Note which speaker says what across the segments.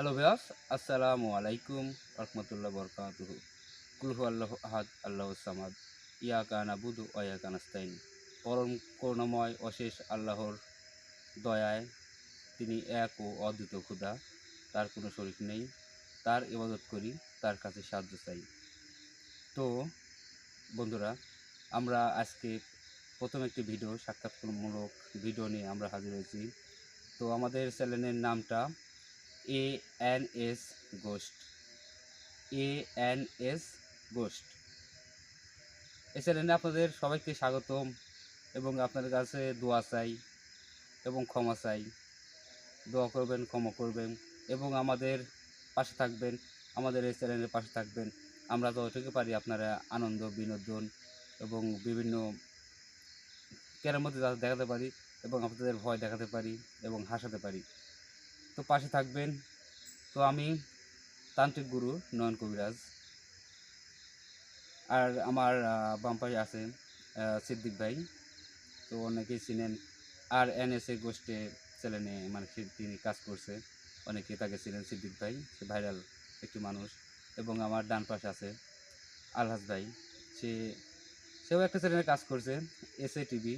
Speaker 1: Hello ভাইয়াস আসসালামু আলাইকুম রহমতুল্লাহ বরকাতুহু কুলহু আল্লাহ আহাদ আল্লাহ সামাদ ইয়া কানা বুধু কানাস্তাইন পরম করুণাময় অশেষ আল্লাহর দয়ায় তিনি এক ও অদ্বিত ক্ষুধা তার কোনো শরিক নেই তার ইবাদত করি তার কাছে সাহায্য চাই তো বন্ধুরা আমরা আজকে প্রথম একটি ভিডিও সাক্ষাৎকারমূলক ভিডিও নিয়ে আমরা হাজির হয়েছি তো আমাদের চ্যানেলের নামটা A N S ghost A N S ghost এই চ্যানেলে আপনাদের সবাইকে স্বাগতম এবং আপনাদের কাছে দোয়া চাই এবং ক্ষমা চাই। দোয়া করবেন, ক্ষমা করবেন এবং আমাদের পাশে থাকবেন, আমাদের এই চ্যানেলের পাশে থাকবেন। আমরা যতটুকু পারি আপনারা আনন্দ, বিনোদন এবং বিভিন্ন ক্যারের মধ্যে দেখাতে পারি এবং আপনাদের ভয় দেখাতে পারি এবং হাসাতে পারি। তো পাশে থাকবেন। তো আমি তান্ত্রিক গুরু নয়ন কবিরাজ। আর আমার আহ, বাম পাশে আছে সিদ্দিক ভাই। তো অনেকেই চিনেন আর এন এস এ গোষ্ঠে চ্যানেলে মানে তিনি কাজ করছে। অনেকে তাকে ছিলেন সিদ্দিক ভাই সে ভাইরাল একটি মানুষ। এবং আমার ডান পাশে আছে আলহাজ ভাই। সে সেও একটা চ্যানেলে কাজ করছে S A TV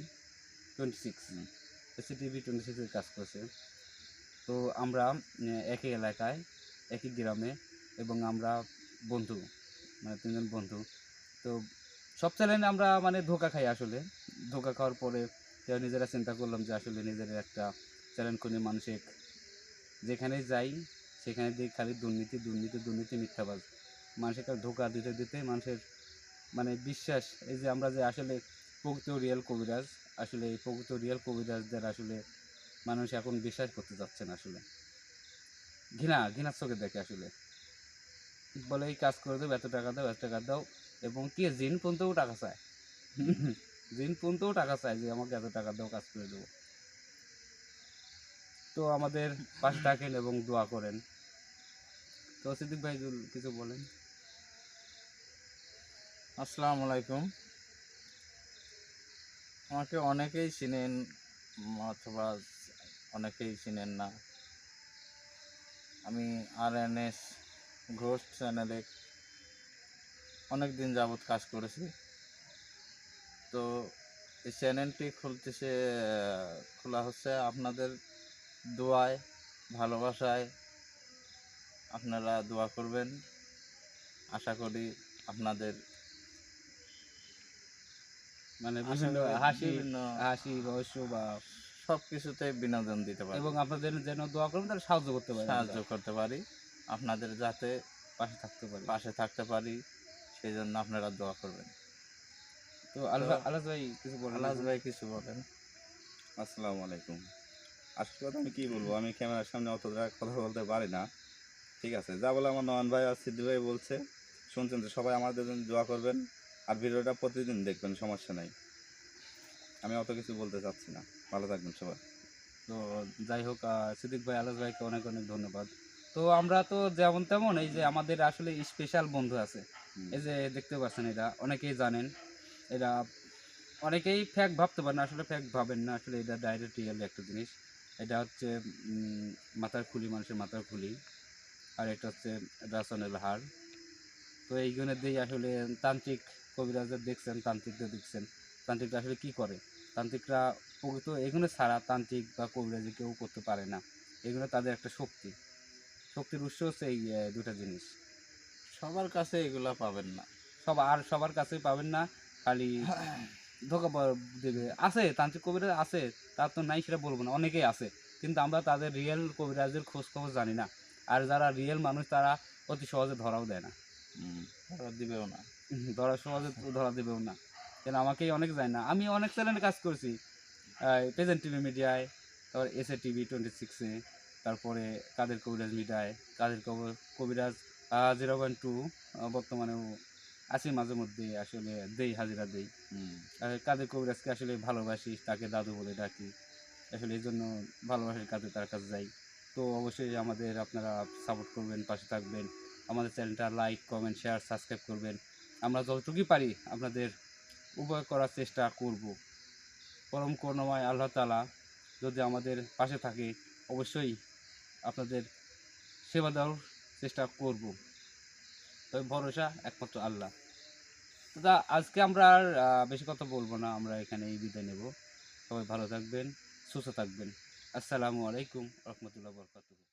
Speaker 1: twenty six. S A TV twenty সিক্সের কাজ করছে। তো আমরা একই এলাকায়, একই গ্রামে এবং আমরা বন্ধু মানে তিনজন বন্ধু। তো সব চ্যানেলে আমরা মানে ধোকা খাই আসলে। ধোকা খাওয়ার পরে নিজেরা চিন্তা করলাম যে আসলে নিজের একটা চ্যানেল করে মানুষের যেখানে যাই, সেখানে দিয়ে খালি দুর্নীতি দুর্নীতি দুর্নীতি, মিথ্যাবাজ। মানুষের ধোকা দিতে দিতে মানুষের মানে বিশ্বাস, এই যে আমরা যে আসলে প্রকৃত রিয়েল কবিরাজ, আসলে এই প্রকৃত রিয়েল কবিরাজদের আসলে মানুষ এখন বিশ্বাস করতে যাচ্ছে না আসলে। ঘৃণা, ঘৃণার চোখে দেখে আসলে। বলে, এই কাজ করে দেবো এত টাকা দাও, এত টাকা দাও। এবং কে? জিন পর্যন্তও টাকা চায়। জিন পর্যন্তও টাকা চায় যে, আমাকে এত টাকা দাও, কাজ করে দেবো। তো আমাদের পাশে থাকেন এবং দোয়া করেন। তো সিদ্দিক ভাই কিছু বলেন।
Speaker 2: আসসালামু আলাইকুম। আমাকে অনেকেই চিনেন অথবা অনেকেই চিনেন না। আমি আর এন এস ঘোষ চ্যানেলে অনেক দিন যাবৎ কাজ করেছি। তো এই চ্যানেলটি খুলতেছে খোলা হচ্ছে আপনাদের দোয়ায় ভালোবাসায়। আপনারা দোয়া করবেন। আশা করি আপনাদের
Speaker 1: মানে হাসি হাসি রহস্য বা
Speaker 2: সব কিছুতে বিনোদন দিতে পারি।
Speaker 1: এবং আপনাদের যেন দোয়া করবেন তারা সাহায্য করতে পারে
Speaker 2: সাহায্য করতে পারি। আপনাদের যাতে
Speaker 1: পাশে থাকতে পারি।
Speaker 2: পাশে থাকতে পারি সেই জন্য আপনারা দোয়া করবেন।
Speaker 1: তো আল্লাহ আল্লাহ ভাই কিছু বলেন
Speaker 2: আলাজ ভাই কিছু বলেন।
Speaker 3: আসসালামু আলাইকুম। আসল কথা আমি কি বলব? আমি ক্যামেরার সামনে অতটা কথা বলতে পারি না। ঠিক আছে যা বলে আমার নয়ন ভাই আর সিদ্ধি ভাই বলছে শুনছেন তো সবাই আমাদের জন্য দোয়া করবেন। আর ভিডিওটা প্রতিদিন দেখবেন সমস্যা নাই। আমি অত কিছু বলতে চাচ্ছি না। ভালো থাকবেন সবাই।
Speaker 1: তো যাই হোক সিদ্দিক ভাই আলাস ভাইকে অনেক অনেক ধন্যবাদ। তো আমরা তো যেমন তেমন এই যে আমাদের আসলে স্পেশাল বন্ধু আছে। এই যে দেখতে পাচ্ছেন এরা অনেকেই জানেন। এরা অনেকেই ফ্যাক ভাবতে পারেন আসলে ফ্যাক ভাবেন না। আসলে এটা ডাইরেক্ট রিয়েল একটা জিনিস। এটা হচ্ছে মাথার খুলি মানুষের মাথার খুলি। আর এটা হচ্ছে রাসনের হার তো এইগুলো দিয়ে আসলে তান্ত্রিক কবিরাজদের দেখছেন তান্ত্রিকদের দেখছেন। তান্ত্রিকরা আসলে কি করে? তান্ত্রিকরা প্রকৃত এগুলো ছাড়া তান্ত্রিক বা কবিরাজি কেউ করতে পারে না। এগুলো তাদের একটা শক্তি। শক্তির উৎস হচ্ছে এই দুটা জিনিস।
Speaker 2: সবার কাছে এগুলো পাবেন না।
Speaker 1: সব আর সবার কাছেই পাবেন না খালি ধোকা পা- দেবে। আছে তান্ত্রিক কবিরাজ আছে তার তো নাই সেটা বলব না অনেকেই আছে। কিন্তু আমরা তাদের রিয়েল কবিরাজের খোঁজ খবর জানি না। আর যারা রিয়েল মানুষ তারা অতি সহজে ধরাও দেয় না।
Speaker 2: তারা দিবেও না।
Speaker 1: ধরা সহজে ধরা দেবেও না। কেন আমাকেই অনেক যায় না। আমি অনেক চ্যানেলে কাজ করছি। প্রেজেন্ট টিভি মিডিয়ায় তারপর এস এ টিভি টোয়েন্টি সিক্সে তারপরে কাদের কবিরাজ মিডিয়ায় কাদের কব- কবিরাজ জিরো পয়েন্ট টু বর্তমানেও আছি মাঝে মধ্যে আসলে দেই হাজিরা দেই। কাদের কবিরাজকে আসলে ভালোবাসি তাকে দাদু বলে ডাকি। আসলে এই জন্য ভালোবাসার কাজে তার কাছে যাই। তো অবশ্যই আমাদের আপনারা সাপোর্ট করবেন পাশে থাকবেন। আমাদের চ্যানেলটা লাইক কমেন্ট শেয়ার সাবস্ক্রাইব করবেন। আমরা যতটুকুই পারি আপনাদের উপকার করার চেষ্টা করব। পরম করুণাময় আল্লাহ তালা যদি আমাদের পাশে থাকে, অবশ্যই আপনাদের সেবা দেওয়ার চেষ্টা করব। তবে ভরসা একমাত্র আল্লাহ। তা আজকে আমরা আর বেশি কথা বলব না, আমরা এখানে এই বিদায় নেব। সবাই ভালো থাকবেন, সুস্থ থাকবেন। আসসালামু আলাইকুম রহমতুল্লাহ বরকাতুহ।